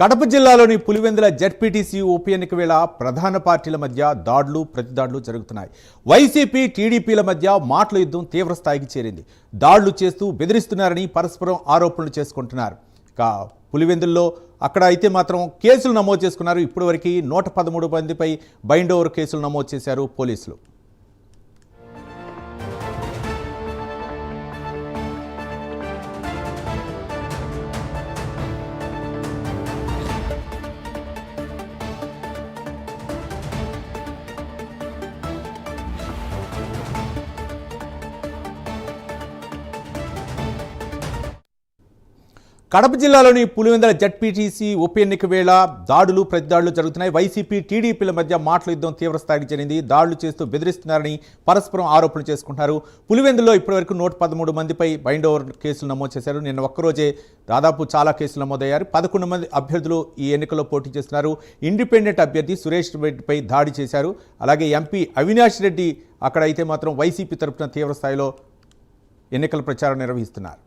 కడప జిల్లాలోని పులివెందుల జెడ్పీటీసీ ఉప ఎన్నిక వేళ ప్రధాన పార్టీల మధ్య దాడులు ప్రతిదాడులు జరుగుతున్నాయి. వైసీపీ టీడీపీల మధ్య మాటల యుద్ధం తీవ్ర స్థాయికి చేరింది. దాడులు చేస్తూ బెదిరిస్తున్నారని పరస్పరం ఆరోపణలు చేసుకుంటున్నారు. కా పులివెందుల్లో అక్కడ అయితే మాత్రం కేసులు నమోదు చేసుకున్నారు. ఇప్పటివరకు నూట పదమూడు మందిపై బైండ్ ఓవర్ కేసులు నమోదు చేశారు పోలీసులు. కడప జిల్లాలోని పులివెందల జడ్పీటీసీ ఉప ఎన్నిక వేళ దాడులు ప్రతిదాడులు జరుగుతున్నాయి. వైసీపీ టీడీపీల మధ్య మాటల యుద్ధం తీవ్రస్థాయికి జరిగింది దాడులు చేస్తూ బెదిరిస్తున్నారని పరస్పరం ఆరోపణలు చేసుకుంటున్నారు. పులివెందులో ఇప్పటివరకు నూట పదమూడు మందిపై బైండ్ ఓవర్ కేసులు నమోదు చేశారు. నిన్న ఒక్కరోజే దాదాపు చాలా కేసులు నమోదయ్యారు. పదకొండు మంది అభ్యర్థులు ఈ ఎన్నికల్లో పోటీ చేస్తున్నారు. ఇండిపెండెంట్ అభ్యర్థి సురేష్ రెడ్డిపై దాడి చేశారు. అలాగే ఎంపీ అవినాష్ రెడ్డి అక్కడ అయితే మాత్రం వైసీపీ తరఫున తీవ్రస్థాయిలో ఎన్నికల ప్రచారం నిర్వహిస్తున్నారు.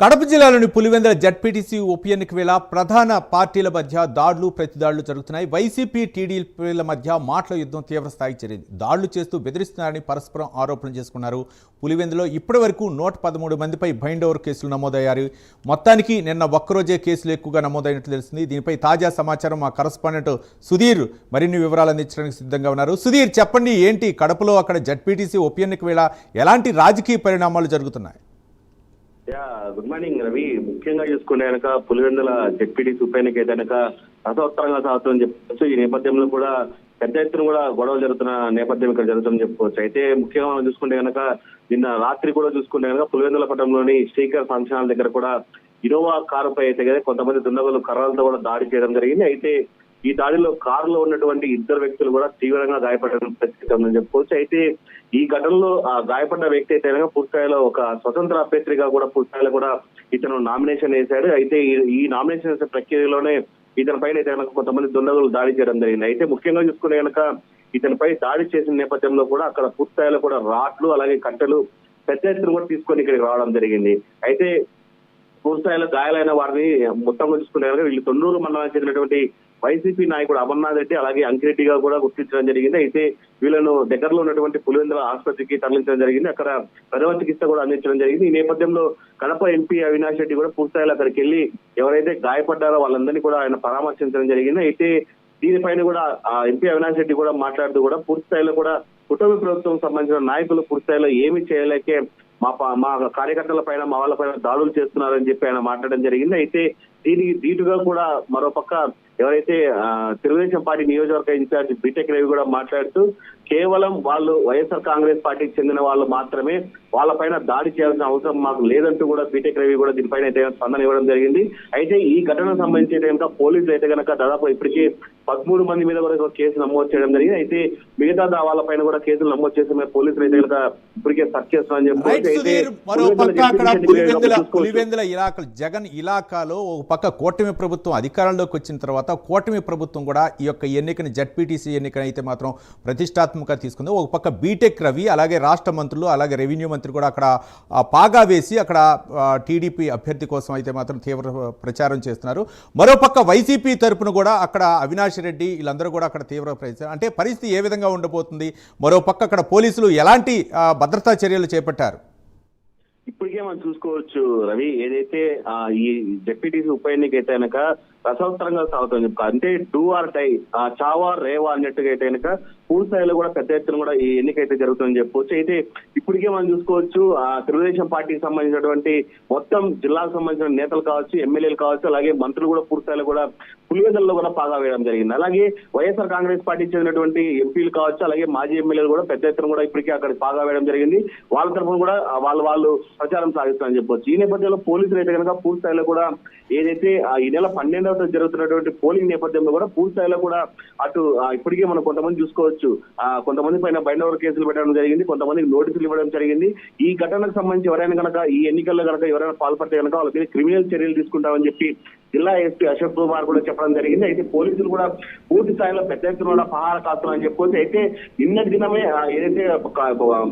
కడప జిల్లాలోని పులివెందుల జడ్పీటీసీ ఉప ఎన్నిక వేళ ప్రధాన పార్టీల మధ్య దాడులు ప్రతిదాడులు జరుగుతున్నాయి. వైసీపీ టీడీపీల మధ్య మాటల యుద్ధం తీవ్ర స్థాయికి చేరింది. దాడులు చేస్తూ బెదిరిస్తున్నారని పరస్పరం ఆరోపణలు చేసుకున్నారు. పులివెందులో ఇప్పటి వరకు నూట పదమూడు మందిపై బైండ్ ఓవర్ కేసులు నమోదయ్యారు. మొత్తానికి నిన్న ఒక్కరోజే కేసులు ఎక్కువగా నమోదైనట్లు తెలిసింది. దీనిపై తాజా సమాచారం మా కరస్పాండెంట్ సుధీర్ మరిన్ని వివరాలు అందించడానికి సిద్ధంగా ఉన్నారు. సుధీర్ చెప్పండి ఏంటి కడపలో అక్కడ జడ్పీటీసీ ఉప ఎన్నిక వేళ ఎలాంటి రాజకీయ పరిణామాలు జరుగుతున్నాయి? Yeah good morning Ravi. ముఖ్యంగా చూసుకుంటే కనుక పులివెందుల జెడ్పీటీ ఉప ఎన్నిక అయితే కనుక సాగుతుందని చెప్పొచ్చు. ఈ నేపథ్యంలో కూడా పెద్ద ఎత్తున కూడా గొడవలు జరుగుతున్న నేపథ్యం ఇక్కడ జరుగుతుందని చెప్పుకోవచ్చు అయితే ముఖ్యంగా మనం చూసుకుంటే కనుక నిన్న రాత్రి కూడా చూసుకుంటే కనుక పులివెందుల పట్టణంలోని శ్రీకర్ ఫంక్షన్ దగ్గర కూడా ఇనోవా కారుపై అయితే కదా కొంతమంది దుండగులు కర్రలతో కూడా దాడి చేయడం జరిగింది. అయితే ఈ దాడిలో కారులో ఉన్నటువంటి ఇద్దరు వ్యక్తులు కూడా తీవ్రంగా గాయపడడం పరిస్థితి చెప్పుకోవచ్చు అయితే ఈ ఘటనలో ఆ గాయపడ్డ వ్యక్తి అయితే కనుక పూర్తిస్థాయిలో ఒక స్వతంత్ర అభ్యర్థిగా కూడా పూర్తిస్థాయిలో కూడా ఇతను నామినేషన్ వేశాడు. అయితే ఈ- ఈ నామినేషన్ వేసే ప్రక్రియలోనే ఇతని పైన అయితే కనుక కొంతమంది దుండగులు దాడి చేయడం జరిగింది. అయితే ముఖ్యంగా చూసుకునే కనుక ఇతనిపై దాడి చేసిన నేపథ్యంలో కూడా అక్కడ పూర్తిస్థాయిలో కూడా రాట్లు అలాగే కట్టెలు పెద్ద ఎత్తున కూడా తీసుకొని ఇక్కడికి రావడం జరిగింది. అయితే పూర్తిస్థాయిలో గాయాలైన వారిని మొత్తం చూసుకునే కనుక వీళ్ళు తొన్నూరు మండలానికి చెందినటువంటి వైసీపీ నాయకుడు అమర్నాథ్ రెడ్డి అలాగే అంకిరెడ్డిగా కూడా గుర్తించడం జరిగింది. అయితే వీళ్ళను దగ్గరలో ఉన్నటువంటి పులివెందుల ఆసుపత్రికి తరలించడం జరిగింది. అక్కడ ప్రథమ చికిత్స కూడా అందించడం జరిగింది. ఈ నేపథ్యంలో కడప ఎంపీ అవినాష్ రెడ్డి కూడా పూర్తిస్థాయిలో అక్కడికి వెళ్ళి ఎవరైతే గాయపడ్డారో వాళ్ళందరినీ కూడా ఆయన పరామర్శించడం జరిగింది. అయితే దీనిపైన కూడా ఆ ఎంపీ అవినాష్ రెడ్డి కూడా మాట్లాడుతూ కూడా పూర్తి స్థాయిలో కూడా కుటుంబ ప్రభుత్వం సంబంధించిన నాయకులు పూర్తి స్థాయిలో ఏమి చేయలేకే మా మా కార్యకర్తల పైన మా వాళ్ళ పైన దాడులు చేస్తున్నారని చెప్పి ఆయన మాట్లాడడం జరిగింది. అయితే దీనికి ధీటుగా కూడా మరో పక్క ఎవరైతే తెలుగుదేశం పార్టీ నియోజకవర్గ ఇన్ఛార్జ్ బీటెక్ రవి కూడా మాట్లాడుతూ కేవలం వాళ్ళు వైఎస్ఆర్ కాంగ్రెస్ పార్టీకి చెందిన వాళ్ళు మాత్రమే వాళ్ళపైన దాడి చేయాల్సిన అవసరం మాకు లేదంటూ కూడా బీటెక్ రవి కూడా దీనిపైన అయితే స్పందన ఇవ్వడం జరిగింది. అయితే ఈ ఘటనకు సంబంధించి కనుక పోలీసులు అయితే కనుక దాదాపు ఇప్పటికీ పదమూడు మంది మీద కూడా కేసు నమోదు చేయడం జరిగింది. అయితే మిగతా వాళ్ళపైన కూడా కేసులు నమోదు చేసి మేము పోలీసులు అయితే కనుక ఇప్పటికే సర్చ్ చేస్తున్నామని రైట్ చెప్పి పులివెందుల జగన్ ఇలాకాలో ఒక పక్క కూటమి ప్రభుత్వం అధికారంలోకి వచ్చిన తర్వాత కూటమి ప్రభుత్వం కూడా ఈ యొక్క ఎన్నికని జడ్పీటీసీ ఎన్నికని అయితే మాత్రం ప్రతిష్టాత్మకంగా తీసుకుంది. ఒక పక్క బీటెక్ రవి అలాగే రాష్ట్ర మంత్రులు అలాగే రెవెన్యూ మంత్రి కూడా అక్కడ పాగా వేసి అక్కడ టీడీపీ అభ్యర్థి కోసం అయితే మాత్రం తీవ్ర ప్రచారం చేస్తున్నారు. మరో పక్క వైసీపీ తరపున కూడా అక్కడ అవినాష్ రెడ్డి వీళ్ళందరూ కూడా అక్కడ తీవ్ర ప్రచారం అంటే పరిస్థితి ఏ విధంగా ఉండబోతుంది? మరో పక్క అక్కడ పోలీసులు ఎలాంటి భద్రతా చర్యలు చేపట్టారు? ఇప్పటికే మనం చూసుకోవచ్చు రవి. ఏదైతే ఆ, ఈ జెడ్పీటీసీ ఉప ఎన్నిక అయితే కనుక రసవత్తరంగా సాగుతుంది చెప్పి అంటే డూ ఆర్ టై చావా రేవా అన్నట్టుగా అయితే కనుక పూర్తి స్థాయిలో కూడా పెద్ద ఎత్తున కూడా ఈ ఎన్నిక అయితే జరుగుతుందని చెప్పవచ్చు అయితే ఇప్పటికే మనం చూసుకోవచ్చు ఆ తెలుగుదేశం పార్టీకి సంబంధించినటువంటి మొత్తం జిల్లాకు సంబంధించిన నేతలు కావచ్చు ఎమ్మెల్యేలు కావచ్చు అలాగే మంత్రులు కూడా పూర్తి స్థాయిలో కూడా పులివెందుల్లో కూడా పాగా వేయడం జరిగింది. అలాగే వైఎస్ఆర్ కాంగ్రెస్ పార్టీకి చెందినటువంటి ఎంపీలు కావచ్చు అలాగే మాజీ ఎమ్మెల్యేలు కూడా పెద్ద ఎత్తున కూడా ఇప్పటికే అక్కడ పాగా వేయడం జరిగింది. వాళ్ళ తరఫున కూడా వాళ్ళు వాళ్ళు ప్రచారం సాగిస్తారని చెప్పొచ్చు. ఈ నేపథ్యంలో పోలీసులు అయితే కనుక పూర్తి స్థాయిలో కూడా ఏదైతే ఆ, ఈ నెల పన్నెండవ తేదీ జరుగుతున్నటువంటి పోలింగ్ నేపథ్యంలో కూడా పూర్తి స్థాయిలో కూడా అటు ఇప్పటికే మనం కొంతమంది చూసుకోవచ్చు. ఆ, కొంతమంది పైన బైండ్ కేసులు పెట్టడం జరిగింది కొంతమందికి నోటీసులు ఇవ్వడం జరిగింది. ఈ ఘటనకు సంబంధించి ఎవరైనా కనుక ఈ ఎన్నికల్లో కనుక ఎవరైనా పాల్పడితే కనుక వాళ్ళ మీద క్రిమినల్ చర్యలు తీసుకుంటామని చెప్పి జిల్లా ఎస్పీ అశోక్ కుమార్ కూడా చెప్పడం జరిగింది. అయితే పోలీసులు కూడా పూర్తి స్థాయిలో పెద్ద ఎత్తున కూడా పహార కాస్తున్నారని చెప్పుకోవచ్చు అయితే నిన్నటి దినమే ఏదైతే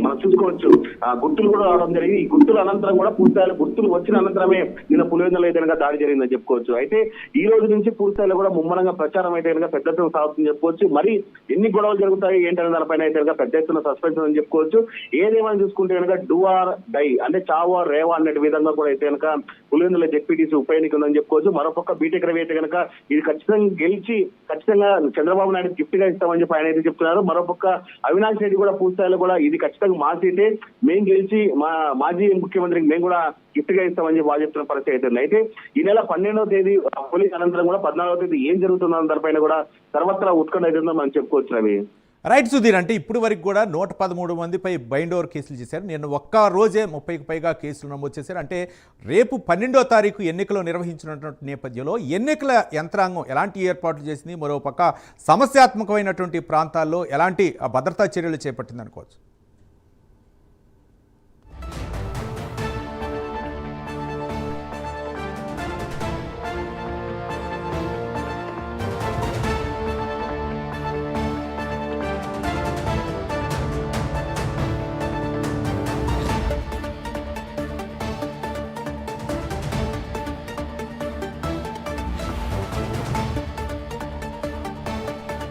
మనం చూసుకోవచ్చు ఆ గుర్తులు కూడా రావడం జరిగింది. ఈ గుర్తుల అనంతరం కూడా పూర్తి స్థాయిలో గుర్తులు వచ్చిన అనంతరమే నిన్న పులివెందులో ఏదైనా దాడి జరిగిందని చెప్పుకోవచ్చు. అయితే ఈ రోజు నుంచి పూర్తి స్థాయిలో కూడా ముమ్మరంగా ప్రచారం అయితే కనుక పెద్ద ఎత్తున సాగుతుందని చెప్పుకోవచ్చు. మరి ఎన్ని గొడవలు జరుగుతాయి ఏంటనే దానిపైన అయితే కనుక పెద్ద ఎత్తున సస్పెన్స్ అని చెప్పుకోవచ్చు. ఏదేమైనా చూసుకుంటే కనుక డూ ఆర్ డై అంటే చావా రేవా అనే విధంగా కూడా అయితే కనుక పులివెందుల జెడ్పీటీసీ ఉప ఎన్నిక ఉందని చెప్పుకోవచ్చు. ఒక్కొక్క బీటెక్ రవి అయితే కనుక ఇది ఖచ్చితంగా గెలిచి ఖచ్చితంగా చంద్రబాబు నాయుడు గిఫ్ట్గా ఇస్తామని చెప్పి ఆయన అయితే చెప్తున్నారు. మరోపక్క అవినాష్ రెడ్డి కూడా పూర్తిస్థాయిలో కూడా ఇది ఖచ్చితంగా మా సీటే. మేము గెలిచి మా మాజీ ముఖ్యమంత్రికి మేము కూడా గిఫ్ట్గా ఇస్తామని చెప్పి వాళ్ళు చెప్తున్న పరిస్థితి అయితే అయితే ఈ నెల పన్నెండవ తేదీ పోలీస్ అనంతరం కూడా పద్నాలుగవ తేదీ ఏం జరుగుతుందో దానిపైన కూడా సర్వత్రా ఉత్కంఠ అయితే మనం చెప్పుకోవచ్చు రవి. రైట్ సుధీర్ అంటే ఇప్పటి వరకు కూడా నూట పదమూడు మందిపై బైండ్ ఓవర్ కేసులు చేశారు. నేను ఒక్క రోజే ముప్పైకి పైగా కేసులు నమోదు చేశారు. అంటే రేపు పన్నెండో తారీఖు ఎన్నికలు నిర్వహించినటువంటి నేపథ్యంలో ఎన్నికల యంత్రాంగం ఎలాంటి ఏర్పాట్లు చేసింది? మరోపక్క సమస్యాత్మకమైనటువంటి ప్రాంతాల్లో ఎలాంటి భద్రతా చర్యలు చేపట్టింది అనుకోవచ్చు